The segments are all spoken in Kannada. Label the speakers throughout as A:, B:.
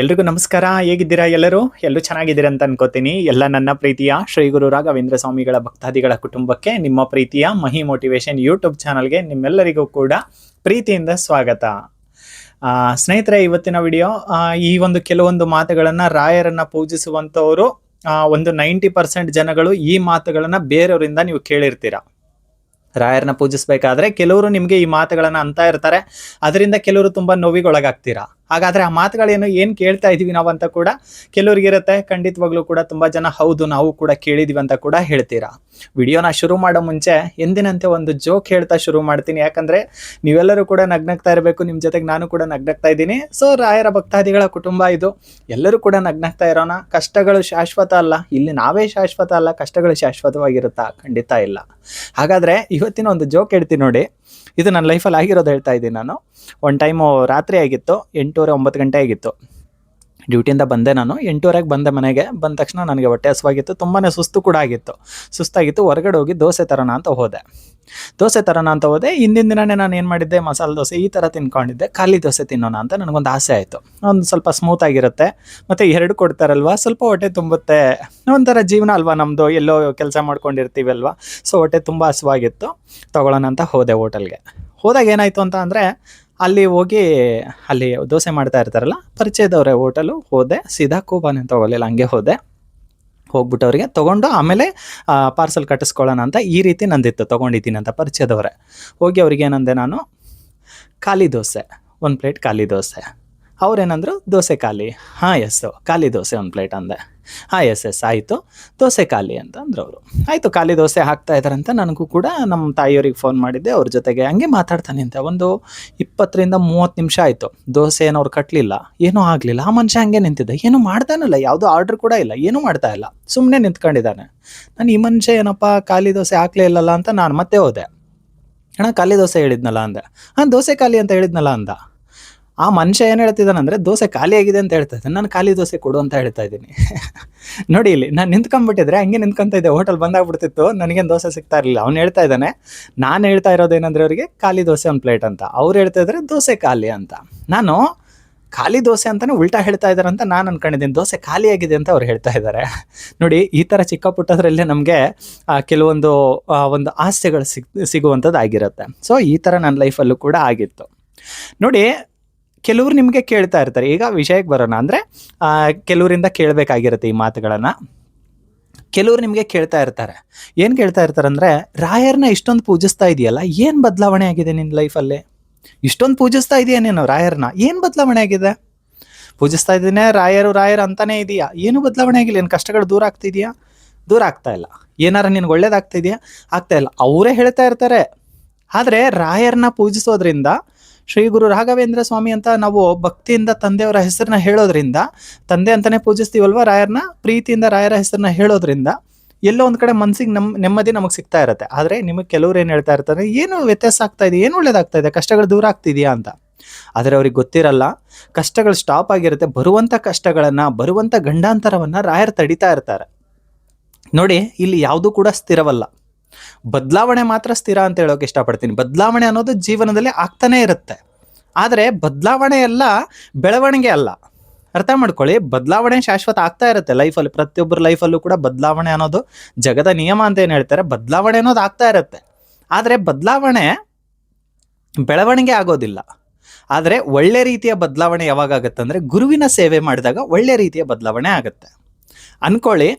A: ಎಲ್ರಿಗೂ ನಮಸ್ಕಾರ. ಹೇಗಿದ್ದೀರಾ ಎಲ್ಲರೂ? ಎಲ್ಲರೂ ಚೆನ್ನಾಗಿದ್ದೀರಾ ಅಂತ ಅನ್ಕೋತೀನಿ. ಎಲ್ಲ ನನ್ನ ಪ್ರೀತಿಯ ಶ್ರೀ ಗುರು ರಾಘವೇಂದ್ರ ಸ್ವಾಮಿಗಳ ಭಕ್ತಾದಿಗಳ ಕುಟುಂಬಕ್ಕೆ ನಿಮ್ಮ ಪ್ರೀತಿಯ ಮಹಿ ಮೋಟಿವೇಶನ್ ಯೂಟ್ಯೂಬ್ ಚಾನಲ್ಗೆ ನಿಮ್ಮೆಲ್ಲರಿಗೂ ಕೂಡ ಪ್ರೀತಿಯಿಂದ ಸ್ವಾಗತ. ಸ್ನೇಹಿತರೆ, ಇವತ್ತಿನ ವಿಡಿಯೋ ಈ ಒಂದು ಕೆಲವೊಂದು ಮಾತುಗಳನ್ನು ರಾಯರನ್ನ ಪೂಜಿಸುವಂತವರು ಒಂದು ನೈಂಟಿ ಪರ್ಸೆಂಟ್ ಜನಗಳು ಈ ಮಾತುಗಳನ್ನು ಬೇರೆಯವರಿಂದ ನೀವು ಕೇಳಿರ್ತೀರ? ರಾಯರನ್ನ ಪೂಜಿಸಬೇಕಾದ್ರೆ ಕೆಲವರು ನಿಮಗೆ ಈ ಮಾತುಗಳನ್ನು ಅಂತ ಇರ್ತಾರೆ. ಅದರಿಂದ ಕೆಲವರು ತುಂಬಾ ನೋವಿಗೊಳಗಾಗ್ತೀರಾ? ಹಾಗಾದ್ರೆ ಆ ಮಾತುಗಳೇನು ಏನು ಕೇಳ್ತಾ ಇದೀವಿ ನಾವು ಅಂತ ಕೂಡ ಕೆಲವ್ರಿಗೆ ಇರುತ್ತೆ. ಖಂಡಿತವಾಗ್ಲೂ ಕೂಡ ತುಂಬಾ ಜನ ಹೌದು, ನಾವು ಕೂಡ ಕೇಳಿದೀವಿ ಅಂತ ಕೂಡ ಹೇಳ್ತೀರಾ. ವಿಡಿಯೋನ ಶುರು ಮಾಡೋ ಮುಂಚೆ ಎಂದಿನಂತೆ ಒಂದು ಜೋಕ್ ಹೇಳ್ತಾ ಶುರು ಮಾಡ್ತೀನಿ. ಯಾಕಂದ್ರೆ ನೀವೆಲ್ಲರೂ ಕೂಡ ನಗ್ನಗ್ತಾ ಇರಬೇಕು ನಿಮ್ಮ ಜೊತೆಗೆ ನಾನು ಕೂಡ ನಗ್ನಗ್ತಾ ಇದ್ದೀನಿ. ಸೊ ರಾಯರ ಭಕ್ತಾದಿಗಳ ಕುಟುಂಬ ಇದು. ಎಲ್ಲರೂ ಕೂಡ ನಗ್ನಗ್ತಾ ಇರೋಣ. ಕಷ್ಟಗಳು ಶಾಶ್ವತ ಅಲ್ಲ. ಇಲ್ಲಿ ನಾವೇ ಶಾಶ್ವತ ಅಲ್ಲ, ಕಷ್ಟಗಳು ಶಾಶ್ವತವಾಗಿರುತ್ತಾ? ಖಂಡಿತ ಇಲ್ಲ. ಹಾಗಾದ್ರೆ ಇವತ್ತಿನ ಒಂದು ಜೋಕ್ ಹೇಳ್ತೀನಿ ನೋಡಿ. ಇದು ನನ್ನ ಲೈಫಲ್ಲಿ ಆಗಿರೋದು ಹೇಳ್ತಾ ಇದ್ದೀನಿ ನಾನು. ಒನ್ ಟೈಮು ರಾತ್ರಿ ಆಗಿತ್ತು. ಎಂಟೂವರೆ ಒಂಬತ್ತು ಗಂಟೆ ಆಗಿತ್ತು. ಡ್ಯೂಟಿಯಿಂದ ಬಂದೆ ನಾನು. ಎಂಟೂವರೆಗೆ ಬಂದೆ ಮನೆಗೆ. ಬಂದ ತಕ್ಷಣ ನನಗೆ ಹೊಟ್ಟೆ ಹಸುವಾಗಿತ್ತು. ತುಂಬಾ ಸುಸ್ತು ಕೂಡ ಆಗಿತ್ತು. ಸುಸ್ತಾಗಿತ್ತು. ಹೊರಗಡೆ ಹೋಗಿ ದೋಸೆ ತರೋಣ ಅಂತ ಹೋದೆ. ದೋಸೆ ತರೋಣ ಅಂತ ಹೋದೆ. ಹಿಂದಿನ ದಿನನೇ ನಾನು ಏನು ಮಾಡಿದ್ದೆ? ಮಸಾಲೆ ದೋಸೆ ಈ ಥರ ತಿನ್ಕೊಂಡಿದ್ದೆ. ಖಾಲಿ ದೋಸೆ ತಿನ್ನೋಣ ಅಂತ ನನಗೊಂದು ಆಸೆ ಆಯಿತು. ಒಂದು ಸ್ವಲ್ಪ ಸ್ಮೂತ್ ಆಗಿರುತ್ತೆ. ಮತ್ತು ಎರಡು ಕೊಡ್ತಾರಲ್ವ? ಸ್ವಲ್ಪ ಹೊಟ್ಟೆ ತುಂಬುತ್ತೆ. ಒಂಥರ ಜೀವನ ಅಲ್ವಾ ನಮ್ಮದು ಎಲ್ಲೋ ಕೆಲಸ ಮಾಡ್ಕೊಂಡಿರ್ತೀವಲ್ವ? ಸೊ ಹೊಟ್ಟೆ ತುಂಬ ಹಸುವಾಗಿತ್ತು. ತೊಗೊಳ್ಳೋಣ ಅಂತ ಹೋದೆ ಹೋಟೆಲ್ಗೆ. ಹೋದಾಗ ಏನಾಯಿತು ಅಂತ ಅಂದರೆ ಅಲ್ಲಿ ಹೋಗಿ, ಅಲ್ಲಿ ದೋಸೆ ಮಾಡ್ತಾ ಇರ್ತಾರಲ್ಲ, ಪರಿಚಯದವ್ರೆ ಹೋಟೆಲು ಹೋದೆ, ಸೀದಾ ಕೂಬಾನೆ ತೊಗೊಲಿಲ್ಲ ಹಂಗೆ ಹೋದೆ. ಹೋಗ್ಬಿಟ್ಟು ಅವರಿಗೆ ತೊಗೊಂಡು ಆಮೇಲೆ ಪಾರ್ಸಲ್ ಕಟ್ಟಿಸ್ಕೊಳ್ಳೋಣ ಅಂತ ಈ ರೀತಿ ನಂದಿತ್ತು, ತೊಗೊಂಡಿದ್ದೀನಿ ಅಂತ ಪರಿಚಯದವ್ರೆ. ಹೋಗಿ ಅವ್ರಿಗೆ ಏನಂದೆ ನಾನು, ಖಾಲಿ ದೋಸೆ, ಒಂದು ಪ್ಲೇಟ್ ಖಾಲಿ ದೋಸೆ. ಅವ್ರೇನಂದ್ರು, ದೋಸೆ ಖಾಲಿ. ಹಾಂ ಎಸ್ ಖಾಲಿ ದೋಸೆ ಒಂದು ಪ್ಲೇಟ್ ಅಂದೆ. ಹಾಂ ಎಸ್ ಎಸ್ ಆಯಿತು. ದೋಸೆ ಖಾಲಿ ಅಂತ ಅಂದ್ರು ಅವರು ಆಯಿತು, ಖಾಲಿ ದೋಸೆ ಹಾಕ್ತಾ ಅಂತ ನನಗೂ ಕೂಡ ನಮ್ಮ ತಾಯಿಯವ್ರಿಗೆ ಫೋನ್ ಮಾಡಿದ್ದೆ. ಅವ್ರ ಜೊತೆಗೆ ಹಂಗೆ ಮಾತಾಡ್ತಾನೆ ಅಂತ. ಒಂದು ಇಪ್ಪತ್ತರಿಂದ ಮೂವತ್ತು ನಿಮಿಷ ಆಯಿತು. ದೋಸೆ ಏನೋ ಅವ್ರು ಕಟ್ಟಲಿಲ್ಲ ಏನೂ ಆಗಲಿಲ್ಲ. ಆ ಮನುಷ್ಯ ಹಂಗೆ ನಿಂತಿದ್ದೆ. ಏನೂ ಮಾಡ್ತಾನಲ್ಲ. ಯಾವುದೋ ಆರ್ಡ್ರ್ ಕೂಡ ಇಲ್ಲ. ಏನೂ ಮಾಡ್ತಾ ಇಲ್ಲ. ಸುಮ್ಮನೆ ನಿಂತ್ಕೊಂಡಿದ್ದಾನೆ. ನಾನು ಈ ಮನುಷ್ಯ ಏನಪ್ಪ, ಖಾಲಿ ದೋಸೆ ಹಾಕಲೇ ಇಲ್ಲಲ್ಲ ಅಂತ ನಾನು ಮತ್ತೆ ಹೋದೆ. ಅಣ್ಣ, ಖಾಲಿ ದೋಸೆ ಹೇಳಿದ್ನಲ್ಲ ಅಂದೆ. ಹಾಂ, ದೋಸೆ ಖಾಲಿ ಅಂತ ಹೇಳಿದ್ನಲ್ಲ ಅಂದ. ಆ ಮನುಷ್ಯ ಏನು ಹೇಳ್ತಿದ್ದಾನಂದ್ರೆ ದೋಸೆ ಖಾಲಿ ಆಗಿದೆ ಅಂತ ಹೇಳ್ತಾ ಇದ್ದಾನೆ. ನಾನು ಖಾಲಿ ದೋಸೆ ಕೊಡು ಅಂತ ಹೇಳ್ತಾ ಇದ್ದೀನಿ. ನೋಡಿ ಇಲ್ಲಿ, ನಾನು ನಿಂತ್ಕೊಂಡ್ಬಿಟ್ಟಿದ್ರೆ, ಹಂಗೆ ನಿಂತ್ಕೊಂತ ಇದ್ದೆ. ಹೋಟೆಲ್ ಬಂದಾಗ್ಬಿಡ್ತಿತ್ತು. ನನಗೇನು ದೋಸೆ ಸಿಗ್ತಾ ಇರಲಿಲ್ಲ. ಅವ್ನು ಹೇಳ್ತಾ ಇದ್ದಾನೆ, ನಾನು ಹೇಳ್ತಾ ಇರೋದೇನಂದ್ರೆ ಅವರಿಗೆ, ಖಾಲಿ ದೋಸೆ ಒಂದು ಪ್ಲೇಟ್ ಅಂತ. ಅವ್ರು ಹೇಳ್ತಾ ಇದ್ದಾರೆ ದೋಸೆ ಖಾಲಿ ಅಂತ. ನಾನು, ಖಾಲಿ ದೋಸೆ ಅಂತಲೇ ಉಲ್ಟಾ ಹೇಳ್ತಾ ಇದ್ದಾರೆ ಅಂತ ನಾನು ಅನ್ಕೊಂಡಿದ್ದೀನಿ. ದೋಸೆ ಖಾಲಿಯಾಗಿದೆ ಅಂತ ಅವ್ರು ಹೇಳ್ತಾ ಇದ್ದಾರೆ ನೋಡಿ, ಈ ಥರ ಚಿಕ್ಕ ಪುಟ್ಟದ್ರಲ್ಲೇ ನಮಗೆ ಕೆಲವೊಂದು ಒಂದು ಆಸೆಗಳು ಸಿಗ್, ಸಿಗುವಂಥದ್ದು ಆಗಿರುತ್ತೆ. ಸೊ ಈ ಥರ ನನ್ನ ಲೈಫಲ್ಲೂ ಕೂಡ ಆಗಿತ್ತು. ನೋಡಿ ಕೆಲವ್ರು ನಿಮಗೆ ಕೇಳ್ತಾ ಇರ್ತಾರೆ. ಈಗ ವಿಷಯಕ್ಕೆ ಬರೋಣ ಅಂದರೆ ಕೆಲವರಿಂದ ಕೇಳಬೇಕಾಗಿರುತ್ತೆ ಈ ಮಾತುಗಳನ್ನು. ಕೆಲವರು ನಿಮಗೆ ಕೇಳ್ತಾ ಇರ್ತಾರೆ. ಏನು ಕೇಳ್ತಾ ಇರ್ತಾರೆ ಅಂದರೆ ರಾಯರನ್ನ ಇಷ್ಟೊಂದು ಪೂಜಿಸ್ತಾ ಇದೆಯಲ್ಲ, ಏನು ಬದಲಾವಣೆ ಆಗಿದೆ ನಿನ್ನ ಲೈಫಲ್ಲಿ? ಇಷ್ಟೊಂದು ಪೂಜಿಸ್ತಾ ಇದೆಯಾ ನೀನು ರಾಯರನ್ನ ಏನು ಬದಲಾವಣೆ ಆಗಿದೆ? ಪೂಜಿಸ್ತಾ ಇದ್ದೀನಿ, ರಾಯರು ರಾಯರು ಅಂತಾನೆ ಇದೆಯಾ. ಏನು ಬದಲಾವಣೆ ಆಗಿಲ್ಲ, ಏನು ಕಷ್ಟಗಳು ದೂರ ಆಗ್ತಿದೆಯಾ ದೂರ ಆಗ್ತಾ ಇಲ್ಲ. ಏನಾರ ನಿನ್ಗೆ ಒಳ್ಳೇದಾಗ್ತಾ ಇದೆಯಾ? ಆಗ್ತಾ ಇಲ್ಲ. ಅವರೇ ಹೇಳ್ತಾ ಇರ್ತಾರೆ. ಆದರೆ ರಾಯರನ್ನ ಪೂಜಿಸೋದ್ರಿಂದ ಶ್ರೀ ಗುರು ರಾಘವೇಂದ್ರ ಸ್ವಾಮಿ ಅಂತ ನಾವು ಭಕ್ತಿಯಿಂದ ತಂದೆಯವರ ಹೆಸರನ್ನ ಹೇಳೋದ್ರಿಂದ, ತಂದೆ ಅಂತಾನೆ ಪೂಜಿಸ್ತೀವಲ್ವ ರಾಯರ್ನ ಪ್ರೀತಿಯಿಂದ ರಾಯರ ಹೆಸರನ್ನ ಹೇಳೋದ್ರಿಂದ ಎಲ್ಲೋ ಒಂದು ಕಡೆ ಮನ್ಸಿಗೆ ನಮ್, ನೆಮ್ಮದಿ ನಮಗೆ ಸಿಗ್ತಾ ಇರುತ್ತೆ. ಆದರೆ ನಿಮಗೆ ಕೆಲವ್ರು ಏನು ಹೇಳ್ತಾ ಇರ್ತಾರೆ, ಏನು ವ್ಯತ್ಯಾಸ ಆಗ್ತಾ ಇದೆ? ಏನು ಒಳ್ಳೇದಾಗ್ತಾ ಇದೆ? ಕಷ್ಟಗಳು ದೂರ ಆಗ್ತಿದೆಯಾ? ಅಂತ. ಆದರೆ ಅವ್ರಿಗೆ ಗೊತ್ತಿರಲ್ಲ, ಕಷ್ಟಗಳು ಸ್ಟಾಪ್ ಆಗಿರುತ್ತೆ. ಬರುವಂಥ ಕಷ್ಟಗಳನ್ನು ಬರುವಂಥ ಗಂಡಾಂತರವನ್ನು ರಾಯರ್ ತಡಿತಾ ಇರ್ತಾರೆ. ನೋಡಿ, ಇಲ್ಲಿ ಯಾವುದೂ ಕೂಡ ಸ್ಥಿರವಲ್ಲ. ಬದಲಾವಣೆ ಮಾತ್ರ ಸ್ಥಿರ ಅಂತ ಹೇಳೋಕೆ ಇಷ್ಟಪಡ್ತೀನಿ. ಬದಲಾವಣೆ ಅನ್ನೋದು ಜೀವನದಲ್ಲಿ ಆಗ್ತಾನೆ ಇರುತ್ತೆ. ಆದರೆ ಬದಲಾವಣೆ ಎಲ್ಲ ಬೆಳವಣಿಗೆ ಅಲ್ಲ. ಅರ್ಥ ಮಾಡ್ಕೊಳ್ಳಿ, ಬದಲಾವಣೆ ಶಾಶ್ವತ ಆಗ್ತಾ ಇರುತ್ತೆ. ಲೈಫಲ್ಲಿ, ಪ್ರತಿಯೊಬ್ಬರ ಲೈಫಲ್ಲೂ ಕೂಡ ಬದಲಾವಣೆ ಅನ್ನೋದು ಜಗದ ನಿಯಮ ಅಂತ ಏನು ಹೇಳ್ತಾರೆ? ಬದಲಾವಣೆ ಅನ್ನೋದು ಆಗ್ತಾ ಇರುತ್ತೆ. ಆದರೆ ಬದಲಾವಣೆ ಬೆಳವಣಿಗೆ ಆಗೋದಿಲ್ಲ. ಆದರೆ ಒಳ್ಳೆ ರೀತಿಯ ಬದಲಾವಣೆ ಯಾವಾಗ ಆಗುತ್ತೆ ಅಂದರೆ ಗುರುವಿನ ಸೇವೆ ಮಾಡಿದಾಗ ಒಳ್ಳೆ ರೀತಿಯ ಬದಲಾವಣೆ ಆಗುತ್ತೆ. ಅನ್ಕೊಳ್ಳಿ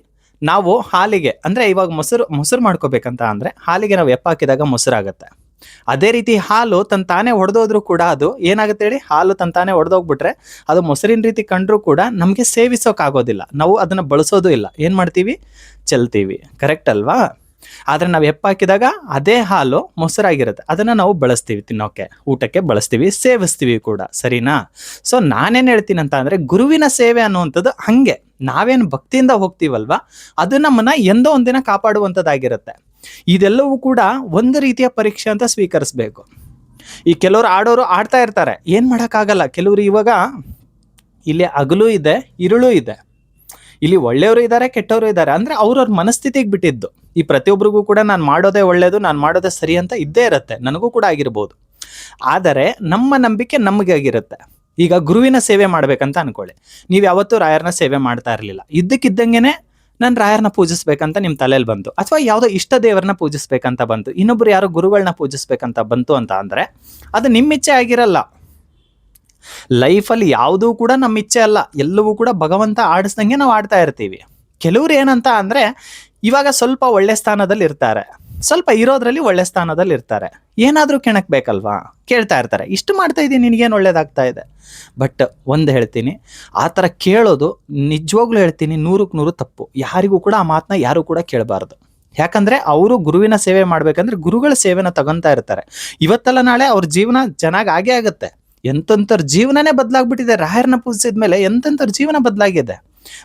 A: ನಾವು ಹಾಲಿಗೆ, ಅಂದರೆ ಇವಾಗ ಮೊಸರು ಮೊಸರು ಮಾಡ್ಕೋಬೇಕಂತ ಅಂದರೆ ಹಾಲಿಗೆ ನಾವು ಎಪ್ಪ ಹಾಕಿದಾಗ ಮೊಸರಾಗುತ್ತೆ. ಅದೇ ರೀತಿ ಹಾಲು ತನ್ನ ತಾನೇ ಒಡೆದೋದ್ರೂ ಕೂಡ ಅದು ಏನಾಗುತ್ತೆ ಹೇಳಿ? ಹಾಲು ತನ್ನ ತಾನೇ ಒಡೆದೋಗ್ಬಿಟ್ರೆ ಅದು ಮೊಸರಿನ ರೀತಿ ಕಂಡ್ರೂ ಕೂಡ ನಮಗೆ ಸೇವಿಸೋಕ್ಕಾಗೋದಿಲ್ಲ ನಾವು ಅದನ್ನು ಬಳಸೋದು ಇಲ್ಲ. ಏನು ಮಾಡ್ತೀವಿ? ಚೆಲ್ತೀವಿ. ಕರೆಕ್ಟ್ ಅಲ್ವಾ? ಆದರೆ ನಾವು ಹೆಪ್ಪಾಕಿದಾಗ ಅದೇ ಹಾಲು ಮೊಸರಾಗಿರುತ್ತೆ. ಅದನ್ನು ನಾವು ಬಳಸ್ತೀವಿ ತಿನ್ನೋಕ್ಕೆ ಊಟಕ್ಕೆ ಬಳಸ್ತೀವಿ, ಸೇವಿಸ್ತೀವಿ ಕೂಡ. ಸರಿನಾ? ಸೊ ನಾನೇನು ಹೇಳ್ತೀನಿ ಅಂತ ಅಂದರೆ ಗುರುವಿನ ಸೇವೆ ಅನ್ನುವಂಥದ್ದು ಹಾಗೆ. ನಾವೇನು ಭಕ್ತಿಯಿಂದ ಹೋಗ್ತೀವಲ್ವ? ಅದು ನಮ್ಮನ್ನ ಎಂದೋ ಒಂದಿನ ಕಾಪಾಡುವಂಥದ್ದಾಗಿರುತ್ತೆ. ಇದೆಲ್ಲವೂ ಕೂಡ ಒಂದು ರೀತಿಯ ಪರೀಕ್ಷೆ ಅಂತ ಸ್ವೀಕರಿಸಬೇಕು. ಈ ಕೆಲವರು ಆಡೋರು ಆಡ್ತಾ ಇರ್ತಾರೆ. ಏನು ಮಾಡೋಕ್ಕಾಗಲ್ಲ. ಕೆಲವರು ಇವಾಗ ಇಲ್ಲಿ ಹಗಲು ಇದೆ ಇರುಳು ಇದೆ. ಇಲ್ಲಿ ಒಳ್ಳೆಯವರು ಇದ್ದಾರೆ, ಕೆಟ್ಟವರು ಇದ್ದಾರೆ. ಅಂದ್ರೆ ಅವ್ರವ್ರ ಮನಸ್ಥಿತಿಗೆ ಬಿಟ್ಟಿದ್ದು. ಈ ಪ್ರತಿಯೊಬ್ಬರಿಗೂ ಕೂಡ ನಾನು ಮಾಡೋದೇ ಒಳ್ಳೆಯದು ನಾನು ಮಾಡೋದೇ ಸರಿ ಅಂತ ಇದ್ದೇ ಇರುತ್ತೆ. ನನಗೂ ಕೂಡ ಆಗಿರ್ಬೋದು. ಆದರೆ ನಮ್ಮ ನಂಬಿಕೆ ನಮಗೆ ಆಗಿರುತ್ತೆ. ಈಗ ಗುರುವಿನ ಸೇವೆ ಮಾಡಬೇಕಂತ ಅನ್ಕೊಳ್ಳಿ. ನೀವು ಯಾವತ್ತೂ ರಾಯರನ್ನ ಸೇವೆ ಮಾಡ್ತಾ ಇರಲಿಲ್ಲ. ಇದ್ದಕ್ಕಿದ್ದಂಗೆನೆ ನಾನು ರಾಯರನ್ನ ಪೂಜಿಸ್ಬೇಕಂತ ನಿಮ್ಮ ತಲೆಯಲ್ಲಿ ಬಂತು. ಅಥವಾ ಯಾವುದೋ ಇಷ್ಟ ದೇವರನ್ನ ಪೂಜಿಸ್ಬೇಕಂತ ಬಂತು. ಇನ್ನೊಬ್ರು ಯಾರೋ ಗುರುಗಳನ್ನ ಪೂಜಿಸ್ಬೇಕಂತ ಬಂತು ಅಂತ ಅಂದರೆ ಅದು ನಿಮ್ಮ ಇಚ್ಛೆ ಆಗಿರಲ್ಲ. ಲೈಫಲ್ಲಿ ಯಾವುದೂ ಕೂಡ ನಮ್ಮ ಇಚ್ಛೆ ಅಲ್ಲ. ಎಲ್ಲವೂ ಕೂಡ ಭಗವಂತ ಆಡಿಸ್ದಂಗೆ ನಾವು ಆಡ್ತಾ ಇರ್ತೀವಿ. ಕೆಲವ್ರು ಏನಂತ ಅಂದ್ರೆ ಇವಾಗ ಸ್ವಲ್ಪ ಒಳ್ಳೆ ಸ್ಥಾನದಲ್ಲಿ ಇರ್ತಾರೆ. ಸ್ವಲ್ಪ ಇರೋದ್ರಲ್ಲಿ ಒಳ್ಳೆ ಸ್ಥಾನದಲ್ಲಿ ಇರ್ತಾರೆ. ಏನಾದರೂ ಕೆಣಕ್ ಬೇಕಲ್ವಾ? ಕೇಳ್ತಾ ಇರ್ತಾರೆ. ಇಷ್ಟು ಮಾಡ್ತಾ ಇದ್ದೀನಿ ನಿನಗೇನು ಒಳ್ಳೇದಾಗ್ತಾ ಇದೆ? ಬಟ್ ಒಂದು ಹೇಳ್ತೀನಿ, ಆ ಥರ ಕೇಳೋದು ನಿಜವಾಗ್ಲೂ ಹೇಳ್ತೀನಿ, ನೂರಕ್ಕೆ ನೂರು ತಪ್ಪು. ಯಾರಿಗೂ ಕೂಡ ಆ ಮಾತನ್ನ ಯಾರು ಕೂಡ ಕೇಳಬಾರ್ದು. ಯಾಕಂದ್ರೆ ಅವರು ಗುರುವಿನ ಸೇವೆ ಮಾಡ್ಬೇಕಂದ್ರೆ ಗುರುಗಳ ಸೇವೆನ ತಗೊತಾ ಇರ್ತಾರೆ. ಇವತ್ತಲ್ಲ ನಾಳೆ ಅವ್ರ ಜೀವನ ಚೆನ್ನಾಗಿ ಆಗೇ ಆಗುತ್ತೆ. ಎಂತೆಂಥವ್ರ ಜೀವನನೇ ಬದಲಾಗ್ಬಿಟ್ಟಿದೆ. ರಾಯರ್ನ ಪೂಜಿಸಿದ ಮೇಲೆ ಎಂತೆಂಥವ್ರ ಜೀವನ ಬದಲಾಗಿದೆ?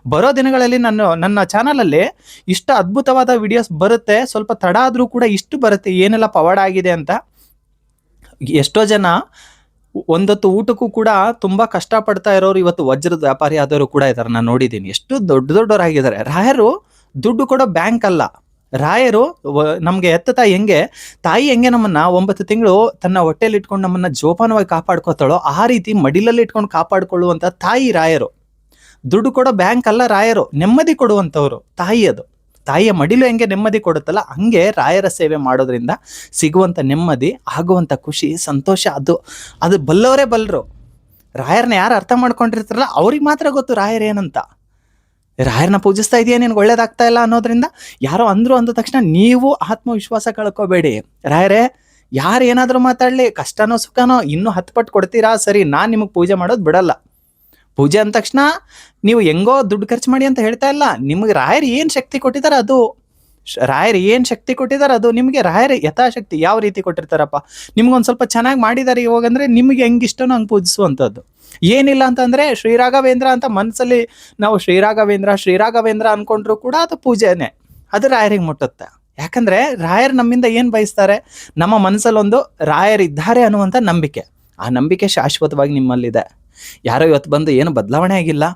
A: ಬರೋ ದಿನಗಳಲ್ಲಿ ನಾನು ನನ್ನ ಚಾನಲಲ್ಲಿ ಇಷ್ಟು ಅದ್ಭುತವಾದ ವಿಡಿಯೋಸ್ ಬರುತ್ತೆ. ಸ್ವಲ್ಪ ತಡ ಆದರೂ ಕೂಡ ಇಷ್ಟು ಬರುತ್ತೆ. ಏನೆಲ್ಲ ಪವಾಡ ಆಗಿದೆ ಅಂತ. ಎಷ್ಟೋ ಜನ ಒಂದೊತ್ತು ಊಟಕ್ಕೂ ಕೂಡ ತುಂಬಾ ಕಷ್ಟಪಡ್ತಾ ಇರೋರು ಇವತ್ತು ವಜ್ರದ ವ್ಯಾಪಾರಿ ಆದವರು ಕೂಡ ಇದ್ದಾರೆ. ನಾನು ನೋಡಿದ್ದೀನಿ. ಎಷ್ಟು ದೊಡ್ಡ ದೊಡ್ಡವರಾಗಿದ್ದಾರೆ. ರಾಯರು ದುಡ್ಡು ಕೊಡೋ ಬ್ಯಾಂಕ್ ಅಲ್ಲ. ರಾಯರು ನಮಗೆ ಎತ್ತ ತಾಯಿ ಹೆಂಗೆ ತಾಯಿ ಹೆಂಗೆ ನಮ್ಮನ್ನ ಒಂಬತ್ತು ತಿಂಗಳು ತನ್ನ ಹೊಟ್ಟೆಲಿ ಇಟ್ಕೊಂಡು ನಮ್ಮನ್ನ ಜೋಪಾನವಾಗಿ ಕಾಪಾಡ್ಕೋತಾಳೋ ಆ ರೀತಿ ಮಡಿಲಲ್ಲಿ ಇಟ್ಕೊಂಡು ಕಾಪಾಡಿಕೊಳ್ಳುವಂಥ ತಾಯಿ ರಾಯರು. ದುಡ್ಡು ಕೊಡೋ ಬ್ಯಾಂಕ್ ಅಲ್ಲ ರಾಯರು, ನೆಮ್ಮದಿ ಕೊಡುವಂಥವ್ರು, ತಾಯಿ ಅದು. ತಾಯಿಯ ಮಡಿಲು ಹೆಂಗೆ ನೆಮ್ಮದಿ ಕೊಡುತ್ತಲ್ಲ, ಹಂಗೆ ರಾಯರ ಸೇವೆ ಮಾಡೋದ್ರಿಂದ ಸಿಗುವಂಥ ನೆಮ್ಮದಿ, ಆಗುವಂಥ ಖುಷಿ, ಸಂತೋಷ ಅದು. ಅದು ಬಲ್ಲವರೇ ಬಲ್ಲರು. ರಾಯರನ್ನ ಯಾರು ಅರ್ಥ ಮಾಡ್ಕೊಂಡಿರ್ತಾರಲ್ಲ, ಅವ್ರಿಗೆ ಮಾತ್ರ ಗೊತ್ತು ರಾಯರ್ ಏನಂತ. ರಾಯರ್ನ ಪೂಜಿಸ್ತಾ ಇದೆಯಾ ನಿನ್ಗೆ ಒಳ್ಳೇದಾಗ್ತಾ ಇಲ್ಲ ಅನ್ನೋದ್ರಿಂದ ಯಾರೋ ಅಂದರು ಅಂದ ತಕ್ಷಣ ನೀವು ಆತ್ಮವಿಶ್ವಾಸ ಕಳ್ಕೋಬೇಡಿ. ರಾಯರೇ, ಯಾರು ಏನಾದರೂ ಮಾತಾಡಲಿ, ಕಷ್ಟನೋ ಸುಖನೋ ಇನ್ನೂ ಹತ್ತು ಪಟ್ಟು ಕೊಡ್ತೀರಾ? ಸರಿ, ನಾನು ನಿಮಗೆ ಪೂಜೆ ಮಾಡೋದು ಬಿಡಲ್ಲ. ಪೂಜೆ ಅಂದ ತಕ್ಷಣ ನೀವು ಹೆಂಗೋ ದುಡ್ಡು ಖರ್ಚು ಮಾಡಿ ಅಂತ ಹೇಳ್ತಾ ಇಲ್ಲ. ನಿಮಗೆ ರಾಯರು ಏನು ಶಕ್ತಿ ಕೊಟ್ಟಿದ್ದಾರೆ ಅದು? ರಾಯರು ಏನು ಶಕ್ತಿ ಕೊಟ್ಟಿದ್ದಾರೆ ಅದು? ನಿಮಗೆ ರಾಯರ್ ಯಥಾಶಕ್ತಿ ಯಾವ ರೀತಿ ಕೊಟ್ಟಿರ್ತಾರಪ್ಪ? ನಿಮ್ಗೊಂದು ಸ್ವಲ್ಪ ಚೆನ್ನಾಗಿ ಮಾಡಿದ್ದಾರೆ ಇವಾಗ ಅಂದರೆ ನಿಮಗೆ ಹೆಂಗಿಷ್ಟನೋ ಹಂಗೆ ಪೂಜಿಸುವಂಥದ್ದು ಏನಿಲ್ಲ ಅಂತಂದರೆ ಶ್ರೀರಾಘವೇಂದ್ರ ಅಂತ ಮನಸ್ಸಲ್ಲಿ ನಾವು ಶ್ರೀರಾಘವೇಂದ್ರ ಶ್ರೀರಾಘವೇಂದ್ರ ಅನ್ಕೊಂಡ್ರು ಕೂಡ ಅದು ಪೂಜೆನೇ. ಅದು ರಾಯರಿಗೆ ಮುಟ್ಟುತ್ತೆ. ಯಾಕಂದ್ರೆ ರಾಯರ್ ನಮ್ಮಿಂದ ಏನು ಬಯಸ್ತಾರೆ? ನಮ್ಮ ಮನಸ್ಸಲ್ಲೊಂದು ರಾಯರಿದ್ದಾರೆ ಅನ್ನುವಂಥ ನಂಬಿಕೆ. ಆ ನಂಬಿಕೆ ಶಾಶ್ವತವಾಗಿ ನಿಮ್ಮಲ್ಲಿದೆ. ಯಾರೋ ಇವತ್ತು ಬಂದು ಏನು ಬದಲಾವಣೆ ಆಗಿಲ್ಲ.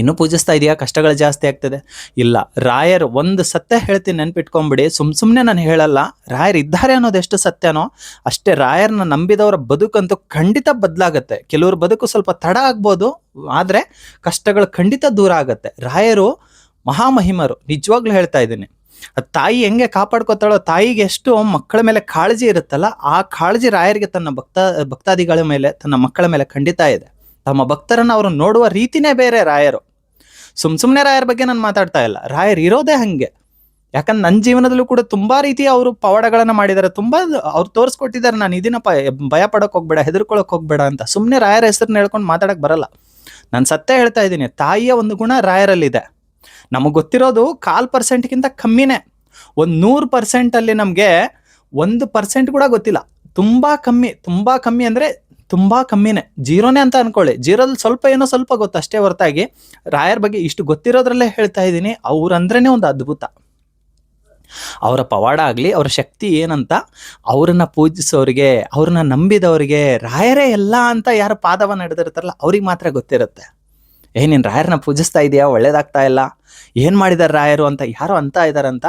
A: ಇನ್ನೂ ಪೂಜಿಸ್ತಾ ಇದೆಯಾ? ಕಷ್ಟಗಳು ಜಾಸ್ತಿ ಆಗ್ತದೆ. ಇಲ್ಲ, ರಾಯರ್ ಒಂದು ಸತ್ಯ ಹೇಳ್ತೀನಿ ನೆನ್ಪಿಟ್ಕೊಂಬಿಡಿ. ಸುಮ್ ಸುಮ್ಮನೆ ನಾನು ಹೇಳಲ್ಲ, ರಾಯರ್ ಇದ್ದಾರೆ ಅನ್ನೋದು ಎಷ್ಟು ಸತ್ಯನೋ, ಅಷ್ಟೇ ರಾಯರ್ನ ನಂಬಿದವರ ಬದುಕಂತೂ ಖಂಡಿತ ಬದಲಾಗತ್ತೆ. ಕೆಲವ್ರ ಬದುಕು ಸ್ವಲ್ಪ ತಡ ಆಗ್ಬೋದು, ಆದರೆ ಕಷ್ಟಗಳು ಖಂಡಿತ ದೂರ ಆಗತ್ತೆ. ರಾಯರು ಮಹಾಮಹಿಮರು, ನಿಜವಾಗ್ಲೂ ಹೇಳ್ತಾ ಇದ್ದೀನಿ. ತಾಯಿ ಹೆಂಗೆ ಕಾಪಾಡ್ಕೋತಾಳೋ, ತಾಯಿಗೆ ಎಷ್ಟು ಮಕ್ಕಳ ಮೇಲೆ ಕಾಳಜಿ ಇರುತ್ತಲ್ಲ, ಆ ಕಾಳಜಿ ರಾಯರಿಗೆ ತನ್ನ ಭಕ್ತ, ಭಕ್ತಾದಿಗಳ ಮೇಲೆ, ತನ್ನ ಮಕ್ಕಳ ಮೇಲೆ ಖಂಡಿತ ಇದೆ. ತಮ್ಮ ಭಕ್ತರನ್ನು ಅವರು ನೋಡುವ ರೀತಿನೇ ಬೇರೆ ರಾಯರು. ಸುಮ್ ಸುಮ್ಮನೆ ರಾಯರ ಬಗ್ಗೆ ನಾನು ಮಾತಾಡ್ತಾ ಇಲ್ಲ. ರಾಯರ್ ಇರೋದೇ ಹಂಗೆ. ಯಾಕಂದ್ರೆ ನನ್ನ ಜೀವನದಲ್ಲೂ ಕೂಡ ತುಂಬಾ ರೀತಿಯ ಅವರು ಪವಾಡಗಳನ್ನು ಮಾಡಿದ್ದಾರೆ ತುಂಬಾ ಅವ್ರು ತೋರಿಸ್ಕೊಟ್ಟಿದ್ದಾರೆ. ನಾನು ಇದನ್ನಪ್ಪ ಭಯ ಪಡಕ್ ಹೋಗ್ಬೇಡ, ಹೆದರ್ಕೊಳಕ್ ಹೋಗ್ಬೇಡ ಅಂತ ಸುಮ್ಮನೆ ರಾಯರ ಹೆಸರನ್ನ ಹೇಳ್ಕೊಂಡು ಮಾತಾಡಕ್ಕೆ ಬರಲ್ಲ. ನಾನು ಸತ್ಯ ಹೇಳ್ತಾ ಇದ್ದೀನಿ. ತಾಯಿಯ ಒಂದು ಗುಣ ರಾಯರಲ್ಲಿದೆ. ನಮಗೆ ಗೊತ್ತಿರೋದು ಕಾಲ್ ಪರ್ಸೆಂಟ್ಗಿಂತ ಕಮ್ಮಿನೇ. ಒಂದು ನೂರು ಪರ್ಸೆಂಟಲ್ಲಿ ನಮಗೆ ಒಂದು ಪರ್ಸೆಂಟ್ ಕೂಡ ಗೊತ್ತಿಲ್ಲ. ತುಂಬ ಕಮ್ಮಿ ತುಂಬ ಕಮ್ಮಿ ಅಂದರೆ ತುಂಬ ಕಮ್ಮಿನೇ. ಜೀರೋನೇ ಅಂತ ಅನ್ಕೊಳ್ಳಿ. ಜೀರೋದಲ್ಲಿ ಸ್ವಲ್ಪ ಏನೋ ಸ್ವಲ್ಪ ಗೊತ್ತು, ಅಷ್ಟೇ ಹೊರತಾಗಿ. ರಾಯರ್ ಬಗ್ಗೆ ಇಷ್ಟು ಗೊತ್ತಿರೋದ್ರಲ್ಲೇ ಹೇಳ್ತಾ ಇದ್ದೀನಿ. ಅವ್ರಂದ್ರೇ ಒಂದು ಅದ್ಭುತ. ಅವರ ಪವಾಡ ಆಗಲಿ, ಅವರ ಶಕ್ತಿ ಏನಂತ ಅವರನ್ನು ಪೂಜಿಸೋರಿಗೆ, ಅವ್ರನ್ನ ನಂಬಿದವರಿಗೆ ರಾಯರೇ ಎಲ್ಲ ಅಂತ ಯಾರು ಪಾದವನ್ನು ನಡೆದಿರ್ತಾರಲ್ಲ, ಅವ್ರಿಗೆ ಮಾತ್ರ ಗೊತ್ತಿರುತ್ತೆ. ಏ, ನೀನು ರಾಯರನ್ನ ಪೂಜಿಸ್ತಾ ಇದೆಯಾ? ಒಳ್ಳೇದಾಗ್ತಾ ಇಲ್ಲ. ಏನು ಮಾಡಿದ್ದಾರೆ ರಾಯರು ಅಂತ? ಯಾರು ಅಂತ ಇದ್ದಾರಂತ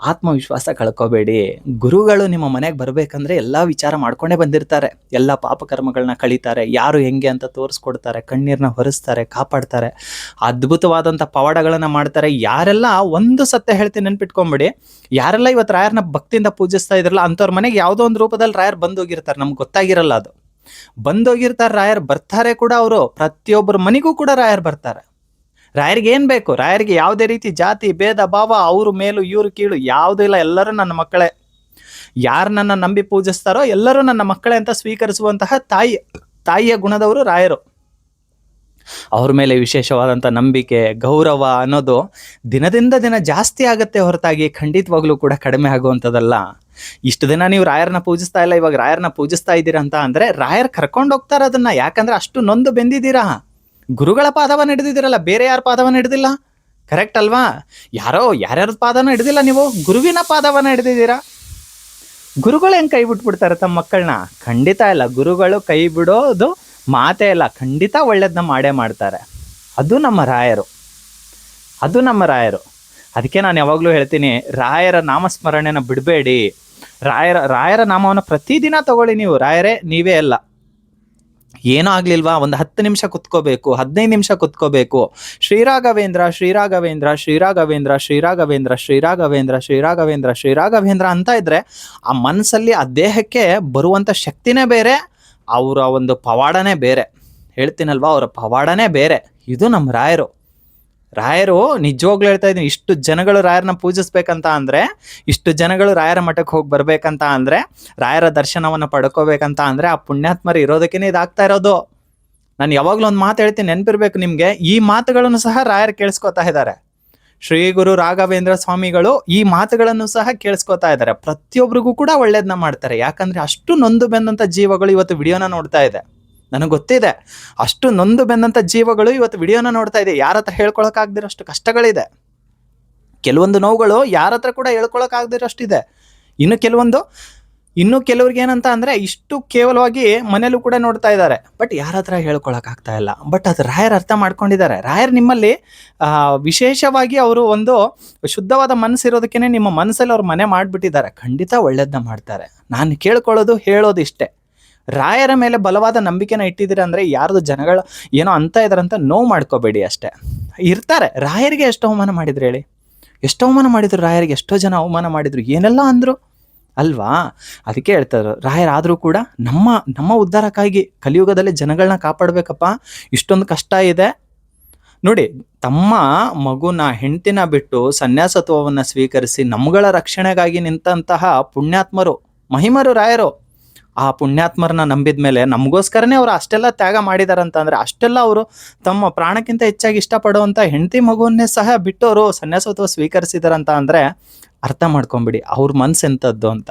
A: ಆತ್ಮವಿಶ್ವಾಸ ಕಳ್ಕೋಬೇಡಿ. ಗುರುಗಳು ನಿಮ್ಮ ಮನೆಗೆ ಬರಬೇಕಂದ್ರೆ ಎಲ್ಲ ವಿಚಾರ ಮಾಡ್ಕೊಂಡೇ ಬಂದಿರ್ತಾರೆ. ಎಲ್ಲ ಪಾಪಕರ್ಮಗಳನ್ನ ಕಳೀತಾರೆ. ಯಾರು ಹೆಂಗೆ ಅಂತ ತೋರಿಸ್ಕೊಡ್ತಾರೆ. ಕಣ್ಣೀರನ್ನ ಹೊರಿಸ್ತಾರೆ, ಕಾಪಾಡ್ತಾರೆ. ಅದ್ಭುತವಾದಂಥ ಪವಾಡಗಳನ್ನು ಮಾಡ್ತಾರೆ. ಯಾರೆಲ್ಲ ಒಂದು ಸತ್ಯ ಹೇಳ್ತೀನಿ ನೆನ್ಪಿಟ್ಕೊಂಬಿಡಿ. ಯಾರೆಲ್ಲ ಇವತ್ತು ರಾಯರನ್ನ ಭಕ್ತಿಯಿಂದ ಪೂಜಿಸ್ತಾ ಇದ್ರಲ್ಲ, ಅಂಥವ್ರ ಮನೆಗೆ ಯಾವುದೋ ಒಂದು ರೂಪದಲ್ಲಿ ರಾಯರ್ ಬಂದೋಗಿರ್ತಾರೆ ನಮ್ಗೆ ಗೊತ್ತಾಗಿರಲ್ಲ ಅದು. ಬಂದೋಗಿರ್ತಾರೆ ರಾಯರ್ ಬರ್ತಾರೆ ಕೂಡ ಅವರು. ಪ್ರತಿಯೊಬ್ಬರ ಮನೆಗೂ ಕೂಡ ರಾಯರ್ ಬರ್ತಾರೆ. ರಾಯರಿಗೆ ಏನು ಬೇಕು? ರಾಯರಿಗೆ ಯಾವುದೇ ರೀತಿ ಜಾತಿ, ಭೇದ, ಭಾವ, ಅವರು, ಮೇಲು, ಇವರು, ಕೀಳು ಯಾವುದೂ ಇಲ್ಲ. ಎಲ್ಲರೂ ನನ್ನ ಮಕ್ಕಳೇ. ಯಾರು ನನ್ನ ನಂಬಿ ಪೂಜಿಸ್ತಾರೋ ಎಲ್ಲರೂ ನನ್ನ ಮಕ್ಕಳೇ ಅಂತ ಸ್ವೀಕರಿಸುವಂತಹ ತಾಯಿ, ತಾಯಿಯ ಗುಣದವರು ರಾಯರು. ಅವ್ರ ಮೇಲೆ ವಿಶೇಷವಾದಂಥ ನಂಬಿಕೆ, ಗೌರವ ಅನ್ನೋದು ದಿನದಿಂದ ದಿನ ಜಾಸ್ತಿ ಆಗುತ್ತೆ ಹೊರತಾಗಿ ಖಂಡಿತವಾಗ್ಲೂ ಕೂಡ ಕಡಿಮೆ ಆಗುವಂಥದ್ದಲ್ಲ. ಇಷ್ಟು ದಿನ ನೀವು ರಾಯರ್ನ ಪೂಜಿಸ್ತಾ ಇಲ್ಲ, ಇವಾಗ ರಾಯರ್ನ ಪೂಜಿಸ್ತಾ ಇದ್ದೀರಾ ಅಂತ ಅಂದ್ರೆ ರಾಯರ್ ಕರ್ಕೊಂಡು ಹೋಗ್ತಾರೆ ಅದನ್ನ. ಯಾಕಂದ್ರೆ ಅಷ್ಟು ನೊಂದು ಬೆಂದಿದ್ದೀರಾ? ಗುರುಗಳ ಪಾದವನ್ನು ಹಿಡಿದಿದ್ದೀರಲ್ಲ, ಬೇರೆ ಯಾರ ಪಾದವನ್ನು ಹಿಡಿದಿಲ್ಲ? ಕರೆಕ್ಟ್ ಅಲ್ವಾ? ಯಾರೋ ಯಾರ್ಯಾರ ಪಾದನ ಹಿಡಿದಿಲ್ಲ ನೀವು? ಗುರುವಿನ ಪಾದವನ್ನು ಹಿಡಿದಿದ್ದೀರಾ? ಗುರುಗಳು ಹೆಂಗೆ ಕೈ ಬಿಟ್ಬಿಡ್ತಾರೆ ತಮ್ಮ ಮಕ್ಕಳನ್ನ ಖಂಡಿತ ಇಲ್ಲ. ಗುರುಗಳು ಕೈ ಬಿಡೋದು ಮಾತೇ ಇಲ್ಲ. ಖಂಡಿತ ಒಳ್ಳೇದನ್ನ ಮಾಡೇ ಮಾಡ್ತಾರೆ. ಅದು ನಮ್ಮ ರಾಯರು. ಅದು ನಮ್ಮ ರಾಯರು. ಅದಕ್ಕೆ ನಾನು ಯಾವಾಗಲೂ ಹೇಳ್ತೀನಿ, ರಾಯರ ನಾಮಸ್ಮರಣೆನ ಬಿಡಬೇಡಿ. ರಾಯರ ರಾಯರ ನಾಮವನ್ನು ಪ್ರತಿದಿನ ತಗೊಳ್ಳಿ ನೀವು. ರಾಯರೇ, ನೀವೇ ಅಲ್ಲ. ಏನೂ ಆಗ್ಲಿಲ್ವಾ? ಒಂದು ಹತ್ತು ನಿಮಿಷ ಕುತ್ಕೋಬೇಕು, ಹದಿನೈದು ನಿಮಿಷ ಕುತ್ಕೋಬೇಕು. ಶ್ರೀರಾಘವೇಂದ್ರ ಶ್ರೀರಾಘವೇಂದ್ರ ಶ್ರೀರಾಘವೇಂದ್ರ ಶ್ರೀರಾಘವೇಂದ್ರ ಶ್ರೀರಾಘವೇಂದ್ರ ಶ್ರೀರಾಘವೇಂದ್ರ ಶ್ರೀರಾಘವೇಂದ್ರ ಅಂತ ಇದ್ರೆ ಆ ಮನಸ್ಸಲ್ಲಿ, ಆ ದೇಹಕ್ಕೆ ಬರುವಂಥ ಶಕ್ತಿನೇ ಬೇರೆ, ಅವರ ಒಂದು ಪವಾಡನೇ ಬೇರೆ. ಹೇಳ್ತೀನಲ್ವಾ? ಅವರ ಪವಾಡನೇ ಬೇರೆ. ಇದು ನಮ್ಮ ರಾಯರು. ರಾಯರು ನಿಜವಾಗ್ಲೂ ಹೇಳ್ತಾ ಇದ್ದೀನಿ, ಇಷ್ಟು ಜನಗಳು ರಾಯರನ್ನ ಪೂಜಿಸ್ಬೇಕಂತ ಅಂದ್ರೆ, ಇಷ್ಟು ಜನಗಳು ರಾಯರ ಮಠಕ್ಕೆ ಹೋಗಿ ಬರ್ಬೇಕಂತ ಅಂದ್ರೆ, ರಾಯರ ದರ್ಶನವನ್ನು ಪಡ್ಕೋಬೇಕಂತ ಅಂದ್ರೆ ಆ ಪುಣ್ಯಾತ್ಮರು ಇರೋದಕ್ಕೇನೆ ಇದಾಗ್ತಾ ಇರೋದು. ನಾನು ಯಾವಾಗಲೂ ಒಂದು ಮಾತು ಹೇಳ್ತೀನಿ, ನೆನಪಿರ್ಬೇಕು ನಿಮಗೆ, ಈ ಮಾತುಗಳನ್ನು ಸಹ ರಾಯರು ಕೇಳಿಸ್ಕೊತಾ ಇದ್ದಾರೆ. ಶ್ರೀ ಗುರು ರಾಘವೇಂದ್ರ ಸ್ವಾಮಿಗಳು ಈ ಮಾತುಗಳನ್ನು ಸಹ ಕೇಳಿಸ್ಕೊತಾ ಇದ್ದಾರೆ. ಪ್ರತಿಯೊಬ್ಬರಿಗೂ ಕೂಡ ಒಳ್ಳೇದನ್ನ ಮಾಡ್ತಾರೆ. ಯಾಕಂದ್ರೆ ಅಷ್ಟು ನೊಂದು ಬೆಂದಂತ ಜೀವಗಳು ಇವತ್ತು ವಿಡಿಯೋನ ನೋಡ್ತಾ ಇದೆ. ನನಗೆ ಗೊತ್ತಿದೆ. ಅಷ್ಟು ನೊಂದು ಬೆಂದಂತ ಜೀವಗಳು ಇವತ್ತು ವಿಡಿಯೋನ ನೋಡ್ತಾ ಇದೆ. ಯಾರ ಹತ್ರ ಹೇಳ್ಕೊಳಕ್ಕಾಗ್ದಿರೋಷ್ಟು ಕಷ್ಟಗಳಿದೆ. ಕೆಲವೊಂದು ನೋವುಗಳು ಯಾರ ಹತ್ರ ಕೂಡ ಹೇಳ್ಕೊಳಕ್ಕಾಗ್ದಿರೋಷ್ಟಿದೆ ಇನ್ನು ಕೆಲವೊಂದು, ಇನ್ನು ಕೆಲವ್ರಿಗೆ ಏನಂತ ಅಂದ್ರೆ ಇಷ್ಟು ಕೇವಲವಾಗಿ ಮನೇಲೂ ಕೂಡ ನೋಡ್ತಾ ಇದ್ದಾರೆ. ಬಟ್ ಯಾರ ಹತ್ರ ಹೇಳ್ಕೊಳಕ್ಕಾಗ್ತಾ ಇಲ್ಲ. ಬಟ್ ಅದು ರಾಯರ್ ಅರ್ಥ ಮಾಡ್ಕೊಂಡಿದ್ದಾರೆ. ರಾಯರ್ ನಿಮ್ಮಲ್ಲಿ ವಿಶೇಷವಾಗಿ ಅವರು ಒಂದು ಶುದ್ಧವಾದ ಮನಸ್ಸು ಇರೋದಕ್ಕೇನೆ ನಿಮ್ಮ ಮನಸ್ಸಲ್ಲಿ ಅವ್ರು ಮನೆ ಮಾಡಿಬಿಟ್ಟಿದ್ದಾರೆ. ಖಂಡಿತ ಒಳ್ಳೇದನ್ನ ಮಾಡ್ತಾರೆ. ನಾನು ಕೇಳ್ಕೊಳ್ಳೋದು, ಹೇಳೋದು ಇಷ್ಟೇ. ರಾಯರ ಮೇಲೆ ಬಲವಾದ ನಂಬಿಕೆನ ಇಟ್ಟಿದ್ದೀರ ಅಂದರೆ ಯಾರ್ದು ಜನಗಳು ಏನೋ ಅಂತ ಇದಾರಂತ ನೋವು ಮಾಡ್ಕೋಬೇಡಿ ಅಷ್ಟೇ. ಇರ್ತಾರೆ. ರಾಯರಿಗೆ ಎಷ್ಟು ಅವಮಾನ ಮಾಡಿದ್ರು ಹೇಳಿ? ಎಷ್ಟು ಅವಮಾನ ಮಾಡಿದ್ರು ರಾಯರಿಗೆ? ಎಷ್ಟೋ ಜನ ಅವಮಾನ ಮಾಡಿದ್ರು. ಏನೆಲ್ಲ ಅಂದರು? ಅಲ್ವಾ? ಅದಕ್ಕೆ ಹೇಳ್ತಾರೆ. ರಾಯರಾದರೂ ಕೂಡ ನಮ್ಮ ನಮ್ಮ ಉದ್ಧಾರಕ್ಕಾಗಿ ಕಲಿಯುಗದಲ್ಲಿ ಜನಗಳನ್ನ ಕಾಪಾಡಬೇಕಪ್ಪ. ಇಷ್ಟೊಂದು ಕಷ್ಟ ಇದೆ. ನೋಡಿ, ತಮ್ಮ ಮಗುನ, ಹೆಂಡತಿನ ಬಿಟ್ಟು ಸನ್ಯಾಸತ್ವವನ್ನು ಸ್ವೀಕರಿಸಿ ನಮ್ಮಗಳ ರಕ್ಷಣೆಗಾಗಿ ನಿಂತಹ ಪುಣ್ಯಾತ್ಮರು, ಮಹಿಮರು, ರಾಯರು ಆ ಪುಣ್ಯಾತ್ಮರನ್ನ ನಂಬಿದ ಮೇಲೆ ನಮಗೋಸ್ಕರನೇ ಅವರು ಅಷ್ಟೆಲ್ಲ ತ್ಯಾಗ ಮಾಡಿದಾರಂತಂದ್ರೆ ಅಷ್ಟೆಲ್ಲ ಅವರು ತಮ್ಮ ಪ್ರಾಣಕ್ಕಿಂತ ಹೆಚ್ಚಾಗಿ ಇಷ್ಟಪಡುವಂಥ ಹೆಂಡತಿ ಮಗುವನ್ನೇ ಸಹ ಬಿಟ್ಟವರು ಸನ್ಯಾಸತ್ವ ಸ್ವೀಕರಿಸಿದಾರಂತ ಅಂದರೆ ಅರ್ಥ ಮಾಡ್ಕೊಂಬಿಡಿ, ಅವ್ರ ಮನ್ಸು ಎಂಥದ್ದು ಅಂತ.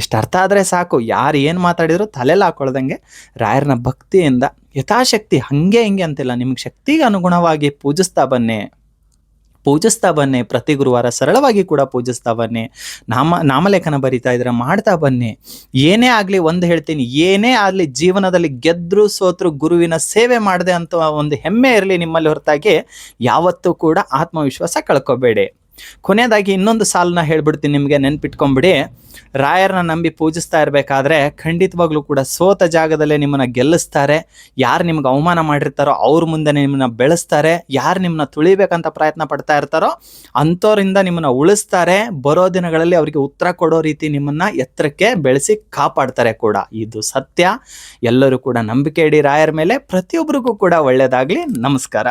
A: ಇಷ್ಟು ಅರ್ಥ ಆದರೆ ಸಾಕು, ಯಾರು ಏನು ಮಾತಾಡಿದ್ರು ತಲೆಲ್ಲ ಹಾಕೊಳ್ದಂಗೆ ರಾಯರನ್ನ ಭಕ್ತಿಯಿಂದ ಯಥಾಶಕ್ತಿ ಹಂಗೆ ಹಿಂಗೆ ಅಂತಿಲ್ಲ, ನಿಮ್ಗೆ ಶಕ್ತಿಗೆ ಅನುಗುಣವಾಗಿ ಪೂಜಿಸ್ತಾ ಬನ್ನಿ. ಪೂಜಿಸ್ತಾ ಬನ್ನಿ. ಪ್ರತಿ ಗುರುವಾರ ಸರಳವಾಗಿ ಕೂಡ ಪೂಜಿಸ್ತಾ ಬನ್ನಿ. ನಾಮ, ನಾಮಲೇಖನ ಬರಿತಾ ಇದ್ರೆ ಮಾಡ್ತಾ ಬನ್ನಿ. ಏನೇ ಆಗಲಿ ಒಂದು ಹೇಳ್ತೀನಿ, ಏನೇ ಆಗಲಿ ಜೀವನದಲ್ಲಿ ಗೆದ್ರು ಸೋತ್ರು ಗುರುವಿನ ಸೇವೆ ಮಾಡಿದೆ ಅಂತ ಒಂದು ಹೆಮ್ಮೆ ಇರಲಿ ನಿಮ್ಮಲ್ಲಿ ಹೊರತಾಗಿ, ಯಾವತ್ತೂ ಕೂಡ ಆತ್ಮವಿಶ್ವಾಸ ಕಳ್ಕೊಬೇಡಿ. ಕೊನೆಯದಾಗಿ ಇನ್ನೊಂದು ಸಾಲನ್ನ ಹೇಳ್ಬಿಡ್ತೀನಿ ನಿಮಗೆ ನೆನ್ಪಿಟ್ಕೊಂಬಿಡಿ. ರಾಯರನ್ನ ನಂಬಿ ಪೂಜಿಸ್ತಾ ಇರಬೇಕಾದ್ರೆ ಖಂಡಿತವಾಗ್ಲೂ ಕೂಡ ಸೋತ ಜಾಗದಲ್ಲೇ ನಿಮ್ಮನ್ನ ಗೆಲ್ಲಿಸ್ತಾರೆ. ಯಾರು ನಿಮ್ಗೆ ಅವಮಾನ ಮಾಡಿರ್ತಾರೋ ಅವ್ರ ಮುಂದೆ ನಿಮ್ಮನ್ನ ಬೆಳೆಸ್ತಾರೆ. ಯಾರು ನಿಮ್ಮನ್ನ ತುಳಿಬೇಕಂತ ಪ್ರಯತ್ನ ಪಡ್ತಾ ಇರ್ತಾರೋ ಅಂಥವರಿಂದ ನಿಮ್ಮನ್ನ ಉಳಿಸ್ತಾರೆ. ಬರೋ ದಿನಗಳಲ್ಲಿ ಅವರಿಗೆ ಉತ್ತರ ಕೊಡೋ ರೀತಿ ನಿಮ್ಮನ್ನ ಎತ್ತರಕ್ಕೆ ಬೆಳೆಸಿ ಕಾಪಾಡ್ತಾರೆ ಕೂಡ. ಇದು ಸತ್ಯ. ಎಲ್ಲರೂ ಕೂಡ ನಂಬಿಕೆ ಇಡಿ ರಾಯರ ಮೇಲೆ. ಪ್ರತಿಯೊಬ್ಬರಿಗೂ ಕೂಡ ಒಳ್ಳೆಯದಾಗಲಿ ನಮಸ್ಕಾರ.